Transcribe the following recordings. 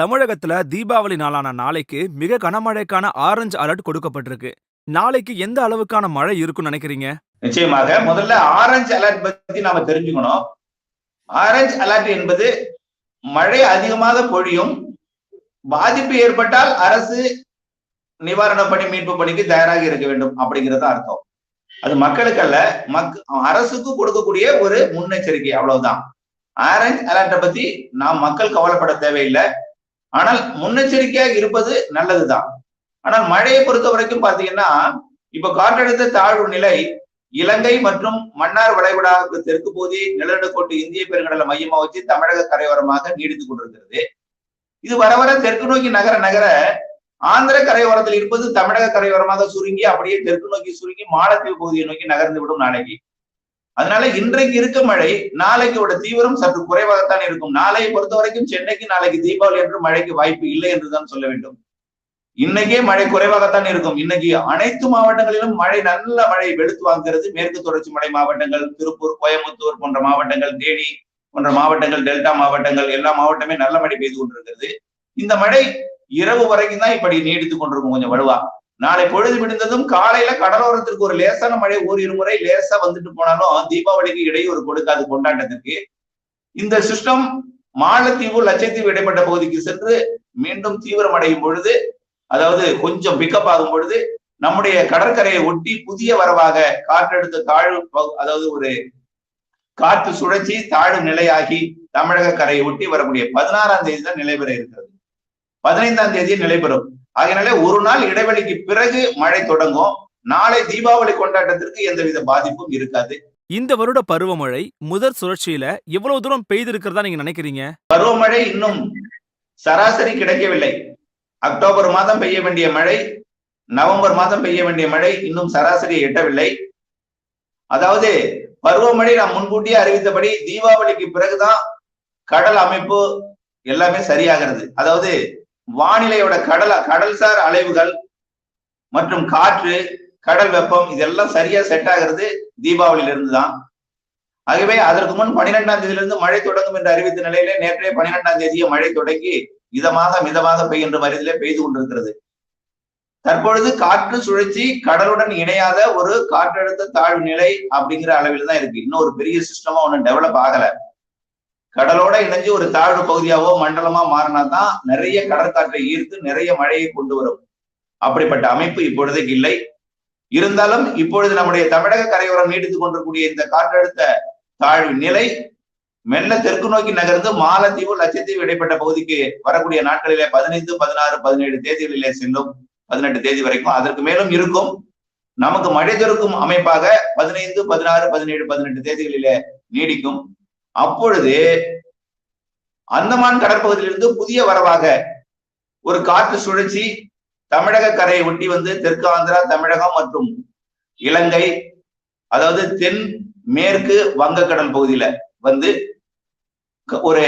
தமிழகத்துல தீபாவளி நாளான நாளைக்கு மிக கனமழைக்கான ஆரஞ்சு அலர்ட் கொடுக்கப்பட்டிருக்கு. நாளைக்கு எந்த அளவுக்கான மழை இருக்கும்னு நினைக்கிறீங்க? நிச்சயமாக முதல்ல ஆரஞ்சு அலர்ட் பத்தி நாம தெரிஞ்சுக்கணும். ஆரஞ்சு அலர்ட் என்பது மழை அதிகமாக பொழியும். பாதிப்பு ஏற்பட்டால் அரசு நிவாரண பணி மீட்பு பணிக்கு தயாராக இருக்க வேண்டும் அப்படிங்கிறது அர்த்தம். அது மக்களுக்கு அல்ல மக் அரசுக்கு கொடுக்கக்கூடிய ஒரு முன்னெச்சரிக்கை அவ்வளவுதான். ஆரஞ்ச் அலர்ட்டை பத்தி நாம் மக்கள் கவலைப்பட தேவையில்லை. ஆனால் முன்னெச்சரிக்கையாக இருப்பது நல்லதுதான். ஆனால் மழையை பொறுத்த வரைக்கும் பாத்தீங்கன்னா இப்ப காற்றழுத்த தாழ்வு நிலை இலங்கை மற்றும் மன்னார் வளைகுடாவுக்கு தெற்கு பகுதி நிலநடுக்கோட்டு இந்திய பெருங்கடலை மையமா வச்சு தமிழக கரையோரமாக நீடித்துக் கொண்டிருக்கிறது. இது வர வர தெற்கு நோக்கி நகர நகர ஆந்திர கரையோரத்தில் இருப்பது தமிழக கரையோரமாக சுருங்கி அப்படியே தெற்கு நோக்கி சுருங்கி மாலத்தீவு பகுதியை நோக்கி நகர்ந்து விடும் நாளைக்கு அதனால இன்றைக்கு இருக்க மழை நாளைக்கு தீவிரம் சற்று குறைவாகத்தான் இருக்கும். நாளையை பொறுத்த வரைக்கும் சென்னைக்கு நாளைக்கு தீபாவளி என்று மழைக்கு வாய்ப்பு இல்லை என்றுதான் சொல்ல வேண்டும். இன்னைக்கே மழை குறைவாகத்தான் இருக்கும். இன்னைக்கு அனைத்து மாவட்டங்களிலும் மழை நல்ல மழை வெளுத்து வாங்குகிறது. மேற்கு தொடர்ச்சி மலை மாவட்டங்கள் திருப்பூர் கோயம்புத்தூர் போன்ற மாவட்டங்கள் தேனி போன்ற மாவட்டங்கள் டெல்டா மாவட்டங்கள் எல்லா மாவட்டமே நல்ல மழை பெய்து கொண்டிருக்கிறது. இந்த மழை இரவு வரைக்கும் தான் இப்படி நீடித்துக் கொண்டிருக்கும். கொஞ்சம் வலுவா. நாளை பொழுது விடுந்ததும் காலையில கடலோரத்திற்கு ஒரு லேசான மழை ஓரிரு இருமுறை லேசா வந்துட்டு போனாலும் தீபாவளிக்கு இடையூறு கொடுக்காது கொண்டாட்டத்திற்கு. இந்த சிஸ்டம் மாலத்தீவு லட்சத்தீவு இடைப்பட்ட பகுதிக்கு சென்று மீண்டும் தீவிரமடையும் பொழுது அதாவது கொஞ்சம் பிக்கப் ஆகும் பொழுது நம்முடைய கடற்கரையை ஒட்டி புதிய வரவாக காற்றெடுத்த தாழ்வு அதாவது ஒரு காற்று சுழற்சி தாழ்வு நிலையாகி தமிழக கரையை ஒட்டி வரக்கூடிய பதினாறாம் தேதி தான் நிலைபெற இருக்கிறது. பதினைந்தாம் தேதி நிலைபெறும். ஆகையினாலே ஒரு நாள் இடைவெளிக்கு பிறகு மழை தொடங்கும். நாளை தீபாவளி கொண்டாட்டத்திற்கு எந்தவித பாதிப்பும் இருக்காது. இந்த வருட பருவமழை முதற் சுழற்சியில எவ்வளவு தூரம் பெய்திருக்கிறதா நீங்க நினைக்கிறீங்க? பருவமழை இன்னும் சராசரி கிடைக்கவில்லை. அக்டோபர் மாதம் பெய்ய வேண்டிய மழை நவம்பர் மாதம் பெய்ய வேண்டிய மழை இன்னும் சராசரியை எட்டவில்லை. அதாவது பருவமழை நாம் முன்கூட்டியே அறிவித்தபடி தீபாவளிக்கு பிறகுதான் கடல் அமைப்பு எல்லாமே சரியாகிறது. அதாவது வானிலையோட கடல் கடல்சார் அலைவுகள் மற்றும் காற்று கடல் வெப்பம் இதெல்லாம் சரியா செட் ஆகிறது தீபாவளியில இருந்து தான் ஆகவே அதற்கு முன் பனிரெண்டாம் தேதியிலிருந்து மழை தொடங்கும் என்று அறிவித்த நிலையிலே நேற்றைய பனிரெண்டாம் தேதியே மழை தொடங்கி இதமாக மிதமாக பெய்கின்ற மருதிலே பெய்து கொண்டிருக்கிறது. தற்பொழுது காற்று சுழற்சி கடலுடன் இணையாத ஒரு காற்றழுத்த தாழ்வு நிலை அப்படிங்கிற அளவில் தான் இருக்கு. இன்னும் ஒரு பெரிய சிஸ்டமா ஒன்றும் டெவலப் ஆகலை. கடலோட இணைஞ்சு ஒரு தாழ்வு பகுதியாவோ மண்டலமா மாறினா தான் நிறைய கடற்காற்றை ஈர்த்து நிறைய மழையை கொண்டு வரும். அப்படிப்பட்ட அமைப்பு இப்பொழுதுக்கு இல்லை. இருந்தாலும் இப்பொழுது நம்முடைய தமிழக கரையோரம் நீடித்துக் கொண்டிருக்கூடிய இந்த காற்றழுத்த தாழ்வு நிலை மெல்ல தெற்கு நோக்கி நகர்ந்து மாலத்தீவு லட்சத்தீவு இடைப்பட்ட பகுதிக்கு வரக்கூடிய நாட்களிலே பதினைந்து பதினாறு பதினேழு தேதிகளிலே செல்லும். பதினெட்டு தேதி வரைக்கும் அதற்கு மேலும் இருக்கும். நமக்கு மழை திறக்கும் அமைப்பாக பதினைந்து பதினாறு பதினேழு பதினெட்டு தேதிகளிலே நீடிக்கும். அப்பொழுது அந்தமான் கடற்பகுதியிலிருந்து புதிய வரவாக ஒரு காற்று சுழற்சி தமிழக கரையை ஒட்டி வந்து தெற்கு ஆந்திரா தமிழகம் மற்றும் இலங்கை அதாவது தென் மேற்கு வங்கக்கடல் பகுதியில வந்து ஒரு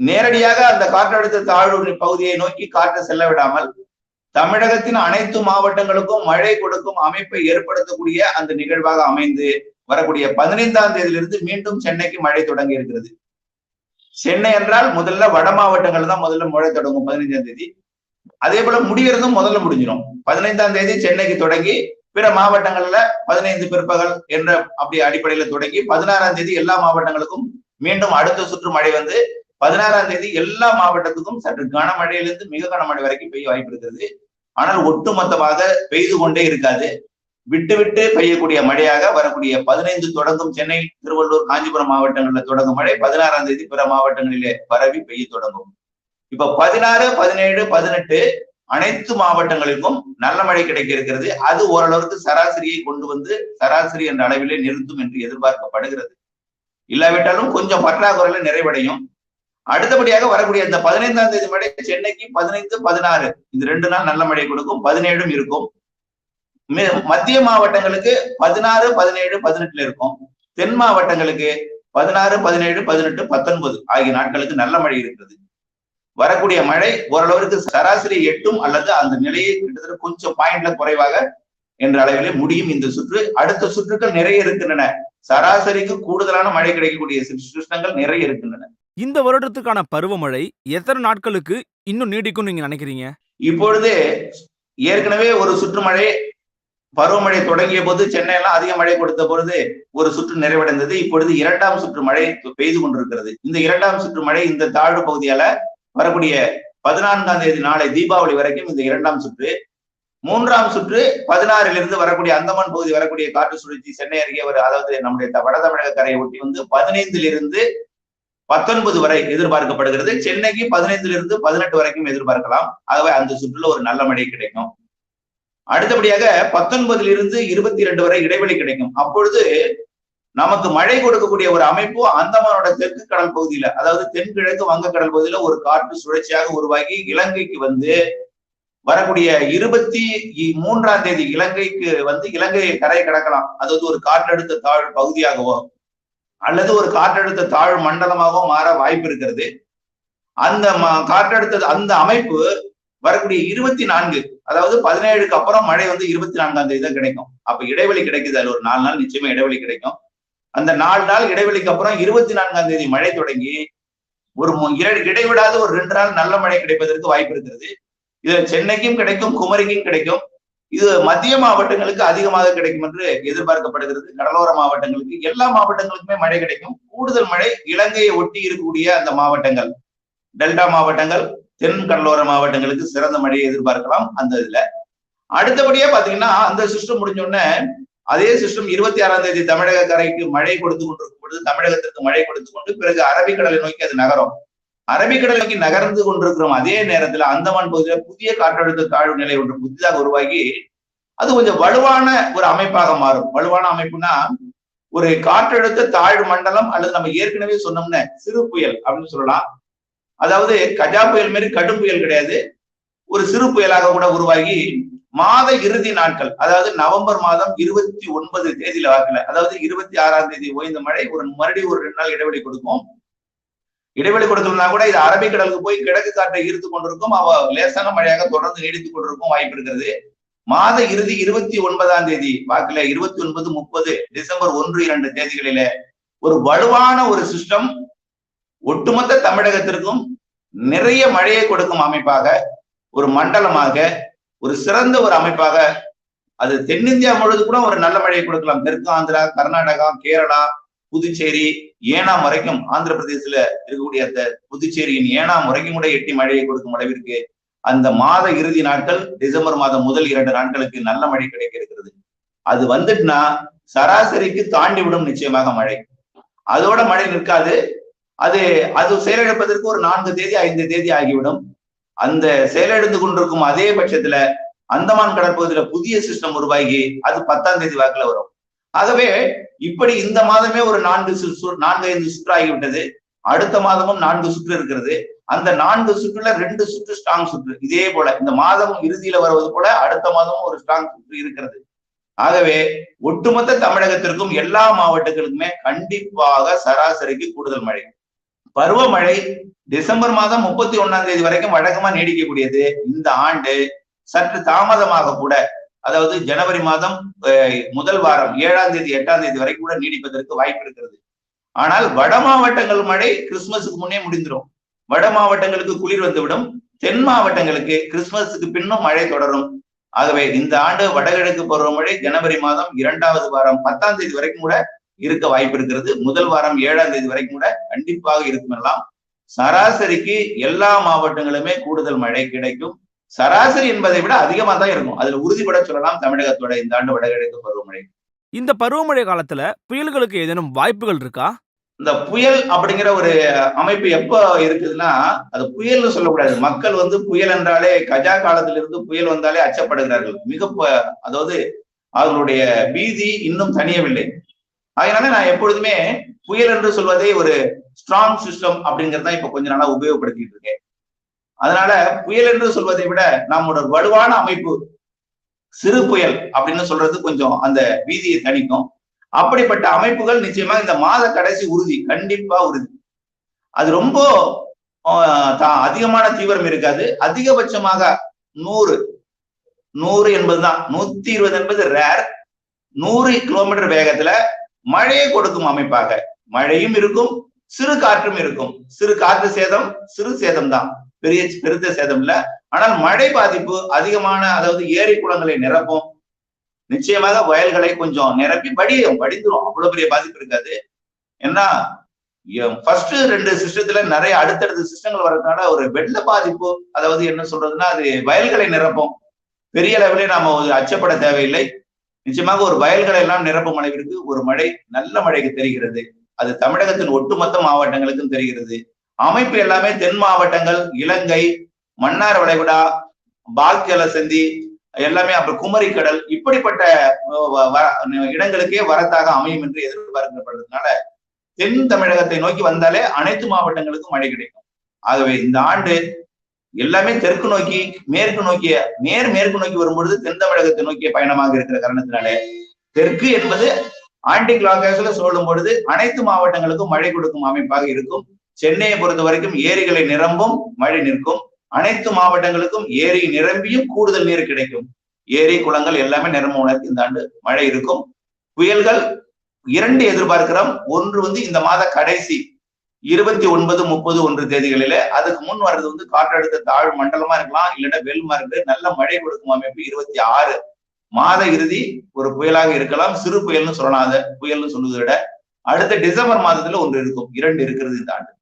நேரடியாக அந்த காற்றழுத்த தாழ்வு பகுதியை நோக்கி காற்று செல்ல விடாமல் தமிழகத்தின் அனைத்து மாவட்டங்களுக்கும் மழை கொடுக்கும் அமைப்பை ஏற்படுத்தக்கூடிய அந்த நிகழ்வாக அமைந்து வரக்கூடிய பதினைந்தாம் தேதியிலிருந்து மீண்டும் சென்னைக்கு மழை தொடங்கி இருக்கிறது. சென்னை என்றால் முதல்ல வட மாவட்டங்கள் தான் முதல்ல மழை தொடங்கும் பதினைஞ்சாம் தேதி. அதே போல முடிகிறதும் முதல்ல முடிஞ்சிடும் பதினைந்தாம் தேதி சென்னைக்கு தொடங்கி பிற மாவட்டங்கள்ல பதினைந்து பிற்பகல் என்ற அப்படி அடிப்படையில தொடங்கி பதினாறாம் தேதி எல்லா மாவட்டங்களுக்கும் மீண்டும் அடுத்த சுற்று மழை வந்து பதினாறாம் தேதி எல்லா மாவட்டத்துக்கும் சற்று கனமழையிலிருந்து மிக கனமழை வரைக்கும் பெய்ய வாய்ப்பு இருக்கிறது. ஆனால் ஒட்டுமொத்தமாக பெய்து கொண்டே இருக்காது. விட்டுவிட்டு பெய்யக்கூடிய மழையாக வரக்கூடிய பதினைந்து தொடங்கும் சென்னை திருவள்ளூர் காஞ்சிபுரம் மாவட்டங்களில் தொடங்கும் மழை பதினாறாம் தேதி பிற மாவட்டங்களிலே பரவி பெய்ய தொடங்கும். இப்ப பதினாறு பதினேழு பதினெட்டு அனைத்து மாவட்டங்களுக்கும் நல்ல மழை கிடைக்க இருக்கிறது அது ஓரளவுக்கு சராசரியை கொண்டு வந்து சராசரி என்ற அளவிலே நிறுத்தும் என்று எதிர்பார்க்கப்படுகிறது. இல்லாவிட்டாலும் கொஞ்சம் பற்றாக்குறையில நிறைவடையும். அடுத்தபடியாக வரக்கூடிய இந்த பதினைந்தாம் தேதி மழை சென்னைக்கு பதினைந்து பதினாறு. இந்த ரெண்டு நாள் நல்ல மழை கொடுக்கும் பதினேழும் இருக்கும். மத்திய மாவட்டங்களுக்கு பதினாறு பதினேழு பதினெட்டுல இருக்கும். தென் மாவட்டங்களுக்கு பதினாறு பதினேழு பதினெட்டு பத்தொன்பது ஆகிய நாட்களுக்கு நல்ல மழை இருக்கிறது வரக்கூடிய மழை ஓரளவிற்கு சராசரி எட்டும் அல்லது அந்த நிலையை கிட்டத்தட்ட கொஞ்சம் பாயிண்ட்ல குறைவாக என்ற அளவிலே முடியும் இந்த சுற்று. அடுத்த சுற்றுக்கள் நிறைய இருக்கின்றன. சராசரிக்கு கூடுதலான மழை கிடைக்கக்கூடிய சிஸ்டங்கள் நிறைய இருக்கின்றன. இந்த வருடத்துக்கான பருவமழை எத்தனை நாட்களுக்கு இன்னும் நீடிக்கும்னு நீங்க நினைக்கிறீங்க? இப்பொழுது ஏற்கனவே ஒரு சுற்று மழை பருவமழை தொடங்கிய போது சென்னையெல்லாம் அதிக மழை கொடுத்த பொழுது ஒரு சுற்று நிறைவடைந்தது. இப்பொழுது இரண்டாம் சுற்று மழை பெய்து கொண்டிருக்கிறது. இந்த இரண்டாம் சுற்று மழை இந்த தாழ்வு பகுதியால வரக்கூடிய பதினான்காம் தேதி நாளை தீபாவளி வரைக்கும் இந்த இரண்டாம் சுற்று. மூன்றாம் சுற்று பதினாறிலிருந்து வரக்கூடிய அந்தமான் பகுதி வரக்கூடிய காற்று சுழற்சி சென்னை அருகே வர அதாவது நம்முடைய வட தமிழக கரையை ஒட்டி வந்து பதினைந்திலிருந்து பத்தொன்பது வரை எதிர்பார்க்கப்படுகிறது. சென்னைக்கு பதினைந்திலிருந்து பதினெட்டு வரைக்கும் எதிர்பார்க்கலாம். ஆகவே அந்த சுற்றுல ஒரு நல்ல மழை கிடைக்கும். அடுத்தபடியாக பத்தொன்பதுல இருந்து இருபத்தி இரண்டு வரை இடைவெளி கிடைக்கும். அப்பொழுது நமக்கு மழை கொடுக்கக்கூடிய ஒரு அமைப்பு அந்தமானோட தெற்கு கடல் பகுதியில அதாவது தென்கிழக்கு வங்கக்கடல் பகுதியில ஒரு காற்று சுழற்சியாக உருவாகி இலங்கைக்கு வந்து வரக்கூடிய இருபத்தி மூன்றாம் தேதி இலங்கைக்கு வந்து இலங்கையை கரையை கடக்கலாம். அதாவது ஒரு காற்றழுத்த தாழ் பகுதியாகவோ அல்லது ஒரு காற்றழுத்த தாழ் மண்டலமாகவோ மாற வாய்ப்பு இருக்கிறது. அந்த ம- காற்றழுத்த அந்த அமைப்பு வரக்கூடிய இருபத்தி நான்கு அதாவது பதினேழுக்கு அப்புறம் மழை வந்து இருபத்தி நான்காம் தேதி தான் கிடைக்கும். அப்ப இடைவெளி கிடைக்குது அதுல ஒரு நாலு நாள் நிச்சயமா இடைவெளி கிடைக்கும். அந்த நாலு நாள் இடைவெளிக்கு அப்புறம் இருபத்தி நான்காம் தேதி மழை தொடங்கி ஒரு இடைவிடாத ஒரு ரெண்டு நாள் நல்ல மழை கிடைப்பதற்கு வாய்ப்பு இருக்கிறது. இது சென்னைக்கும் கிடைக்கும் குமரிக்கும் கிடைக்கும். இது மத்திய மாவட்டங்களுக்கு அதிகமாக கிடைக்கும் என்று எதிர்பார்க்கப்படுகிறது. கடலோர மாவட்டங்களுக்கு எல்லா மாவட்டங்களுக்குமே மழை கிடைக்கும். கூடுதல் மழை இலங்கையை ஒட்டி இருக்கக்கூடிய அந்த மாவட்டங்கள். டெல்டா மாவட்டங்கள் தென் கடலோர மாவட்டங்களுக்கு சிறந்த மழையை எதிர்பார்க்கலாம் அந்த இதுல. அடுத்தபடியா பாத்தீங்கன்னா அந்த சிஸ்டம் முடிஞ்ச உடனே அதே சிஸ்டம் இருபத்தி ஆறாம் தேதி தமிழக கரைக்கு மழை கொடுத்து கொண்டிருக்கும் பொழுது தமிழகத்திற்கு மழை கொடுத்து கொண்டு பிறகு அரபிக்கடலை நோக்கி அது நகரும். அரபிக்கடலை நோக்கி நகர்ந்து கொண்டிருக்கிறோம் அதே நேரத்துல அந்தமான் பகுதியில புதிய காற்றழுத்த தாழ்வு நிலை ஒன்று புதிதாக உருவாகி அது கொஞ்சம் வலுவான ஒரு அமைப்பாக மாறும். வலுவான அமைப்புனா ஒரு காற்றழுத்த தாழ்வு மண்டலம் அல்லது நம்ம ஏற்கனவே சொன்னோம்னு சிறு புயல் அப்படின்னு சொல்லலாம். அதாவது கஜா புயல் மாரி கடும் புயல் கிடையாது. ஒரு சிறு புயலாக கூட உருவாகி மாத இறுதி நாட்கள் அதாவது நவம்பர் மாதம் இருபத்தி ஒன்பது தேதியில வாக்கல அதாவது இருபத்தி ஆறாம் தேதி ஓய்ந்த மழை ஒரு மறுபடியும் ஒரு ரெண்டு நாள் இடைவெளி கொடுக்கும். இடைவெளி கொடுக்கலனா கூட இது அரபிக்கடலுக்கு போய் கிழக்கு காற்றை ஈர்த்து கொண்டிருக்கும். அவ லேசான மழையாக தொடர்ந்து நீடித்துக் கொண்டிருக்கும் வாய்ப்பு இருக்கிறது. மாத இறுதி இருபத்தி ஒன்பதாம் தேதி வாக்குல இருபத்தி ஒன்பது முப்பது டிசம்பர் ஒன்று இரண்டு தேதிகளில ஒரு வலுவான ஒரு சிஸ்டம் ஒட்டுமொத்த தமிழகத்திற்கும் நிறைய மழையை கொடுக்கும் அமைப்பாக ஒரு மண்டலமாக ஒரு சிறந்த ஒரு அமைப்பாக அது தென்னிந்தியா முழுது கூட ஒரு நல்ல மழையை கொடுக்கலாம். தெற்கு ஆந்திரா கர்நாடகா கேரளா புதுச்சேரி ஏனாம் வரைக்கும் ஆந்திர பிரதேசத்துல இருக்கக்கூடிய அந்த புதுச்சேரியின் ஏனாம் வரைக்கும் கூட எட்டி மழையை கொடுக்கும் அளவிற்கு அந்த மாத இறுதி நாட்கள் டிசம்பர் மாதம் முதல் இரண்டு நாட்களுக்கு நல்ல மழை கிடைக்க இருக்கிறது. அது வந்துட்டுனா சராசரிக்கு தாண்டி விடும் நிச்சயமாக மழை. அதோட மழை நிற்காது. அது அது செயலிழப்பதற்கு ஒரு நான்கு தேதி ஐந்து தேதி ஆகிவிடும். அந்த செயலிழந்து கொண்டிருக்கும் அதே பட்சத்துல அந்தமான் கடற்பகுதியில புதிய சிஸ்டம் உருவாகி அது பத்தாம் தேதி வாக்குல வரும். ஆகவே இப்படி இந்த மாதமே ஒரு நான்கு நான்கு ஐந்து சுற்று ஆகிவிட்டது. அடுத்த மாதமும் நான்கு சுற்று இருக்கிறது. அந்த நான்கு சுற்றுல ரெண்டு சுற்று ஸ்ட்ராங் சுற்று. இதே போல இந்த மாதம் இறுதியில வருவது போல அடுத்த மாதமும் ஒரு ஸ்ட்ராங் சுற்று இருக்கிறது. ஆகவே ஒட்டுமொத்த தமிழகத்திற்கும் எல்லா மாவட்டங்களுக்குமே கண்டிப்பாக சராசரிக்கு கூடுதல் மழை. பருவமழை டிசம்பர் மாதம் முப்பத்தி ஒன்னாம் தேதி வரைக்கும் வழக்கமா நீடிக்கக்கூடியது. இந்த ஆண்டு சற்று தாமதமாக கூட அதாவது ஜனவரி மாதம் முதல் வாரம் ஏழாம் தேதி எட்டாம் தேதி வரை கூட நீடிப்பதற்கு வாய்ப்பு இருக்கிறது. ஆனால் வட மாவட்டங்கள் மழை கிறிஸ்துமஸுக்கு முன்னே முடிந்துடும் வட மாவட்டங்களுக்கு குளிர் வந்துவிடும். தென் மாவட்டங்களுக்கு கிறிஸ்துமஸுக்கு பின்னும் மழை தொடரும். ஆகவே இந்த ஆண்டு வடகிழக்கு பருவமழை ஜனவரி மாதம் இரண்டாவது வாரம் பத்தாம் தேதி வரைக்கும் கூட இருக்க வாய்ப்பு இருக்கிறது. முதல் வாரம் ஏழாம் தேதி வரைக்கும் கூட கண்டிப்பாக இருக்கும் எல்லாம். சராசரிக்கு எல்லா மாவட்டங்களுமே கூடுதல் மழை கிடைக்கும். சராசரி என்பதை விட அதிகமா தான் இருக்கும். அதுல உறுதிப்பட சொல்லலாம் தமிழகத்தோட இந்த ஆண்டு வடகிழக்கு பருவமழை. இந்த பருவமழை காலத்துல புயல்களுக்கு ஏதேனும் வாய்ப்புகள் இருக்கா? இந்த புயல் அப்படிங்கிற ஒரு அமைப்பு எப்ப இருக்குதுன்னா அது புயல்னு சொல்லக்கூடாது. மக்கள் வந்து புயல் என்றாலே கஜா காலத்துல இருந்து புயல் வந்தாலே அச்சப்படுகிறார்கள். மிக அதாவது அவர்களுடைய பீதி இன்னும் தணியவில்லை. அதனால நான் எப்பொழுதுமே புயல் என்று சொல்வதே ஒரு ஸ்ட்ராங் சிஸ்டம் அப்படிங்கறத இப்ப கொஞ்ச நாளா உபயோகப்படுத்திட்டு இருக்கேன். அதனால புயல் என்று சொல்வதை விட நம்மளோட வலுவான அமைப்பு சிறு புயல் அப்படின்னு சொல்றது கொஞ்சம் அந்த வீதியை தணிக்கும். அப்படிப்பட்ட அமைப்புகள் நிச்சயமா இந்த மாத கடைசி உறுதி கண்டிப்பா உறுதி. அது ரொம்ப தா- அதிகமான தீவிரம் இருக்காது. அதிகபட்சமாக நூறு நூறு என்பதுதான். நூத்தி இருபது என்பது ரேர் நூறு கிலோமீட்டர் வேகத்துல மழையை கொடுக்கும் அமைப்பாக. மழையும் இருக்கும் சிறு காற்றும் இருக்கும். சிறு காற்று சேதம் சிறு சேதம் தான். பெரிய பெருத்த சேதம் இல்ல. ஆனால் மழை பாதிப்பு அதிகமான அதாவது ஏரி குளங்களை நிரப்பும். நிச்சயமாக வயல்களை கொஞ்சம் நிரப்பி வடியும் வடிந்துரும். அவ்வளவு பெரிய பாதிப்பு இருக்காது. ஏன்னா ஃபர்ஸ்ட் ரெண்டு சிஸ்டத்துல நிறைய அடுத்தடுத்த சிஸ்டங்கள் வர்றதுனால ஒரு வெள்ள பாதிப்பு அதாவது என்ன சொல்றதுன்னா அது வயல்களை நிரப்பும். பெரிய அளவிலே நாம அச்சப்பட தேவையில்லை. நிச்சயமாக ஒரு வயல்களை எல்லாம் நிரப்பும் அளவிற்கு ஒரு மழை நல்ல மழைக்கு தெரிகிறது. அது தமிழகத்தின் ஒட்டுமொத்த மாவட்டங்களுக்கும் தெரிகிறது. அமைப்பு எல்லாமே தென் மாவட்டங்கள் இலங்கை மன்னார் வளைகுடா பாக்கியல சந்தி எல்லாமே அப்புறம் குமரி கடல் இப்படிப்பட்ட இடங்களுக்கே வரத்தாக அமையும் என்று எதிர்பார்க்கப்படுறதுனால தென் தமிழகத்தை நோக்கி வந்தாலே அனைத்து மாவட்டங்களுக்கும் மழை கிடைக்கும். ஆகவே இந்த ஆண்டு எல்லாமே தெற்கு நோக்கி மேற்கு நோக்கிய நேர் மேற்கு நோக்கி வரும்பொழுது தென் தமிழகத்தை நோக்கிய பயணமாக இருக்கிற காரணத்தினாலே. தெற்கு என்பது ஆண்டி கிளாக்ல சொல்லும் பொழுது அனைத்து மாவட்டங்களுக்கும் மழை கொடுக்கும் அமைப்பாக இருக்கும். சென்னையை பொறுத்த வரைக்கும் ஏரிகளை நிரம்பும் மழை நிற்கும். அனைத்து மாவட்டங்களுக்கும் ஏரி நிரம்பியும் கூடுதல் நீர் கிடைக்கும். ஏரி குளங்கள் எல்லாமே நிரம்ப உணர்த்தி இந்த ஆண்டு மழை இருக்கும். புயல்கள் இரண்டு எதிர்பார்க்கிறோம். ஒன்று வந்து இந்த மாத கடைசி இருபத்தி ஒன்பது முப்பது ஒன்று தேதிகளில அதுக்கு முன் வர்றது வந்து காற்றழுத்த தாழ் மண்டலமா இருக்கலாம் இல்லைன்னா வெல்மா இருக்கு. நல்ல மழை கொடுக்கும் அமைப்பு இருபத்தி ஆறு. மாத இறுதி ஒரு புயலாக இருக்கலாம். சிறு புயல்னு சொல்லலாம். அதை புயல்னு சொல்லுவதை விட அடுத்த டிசம்பர் மாதத்துல ஒன்று இருக்கும். இரண்டு இருக்கிறது இந்த ஆண்டு.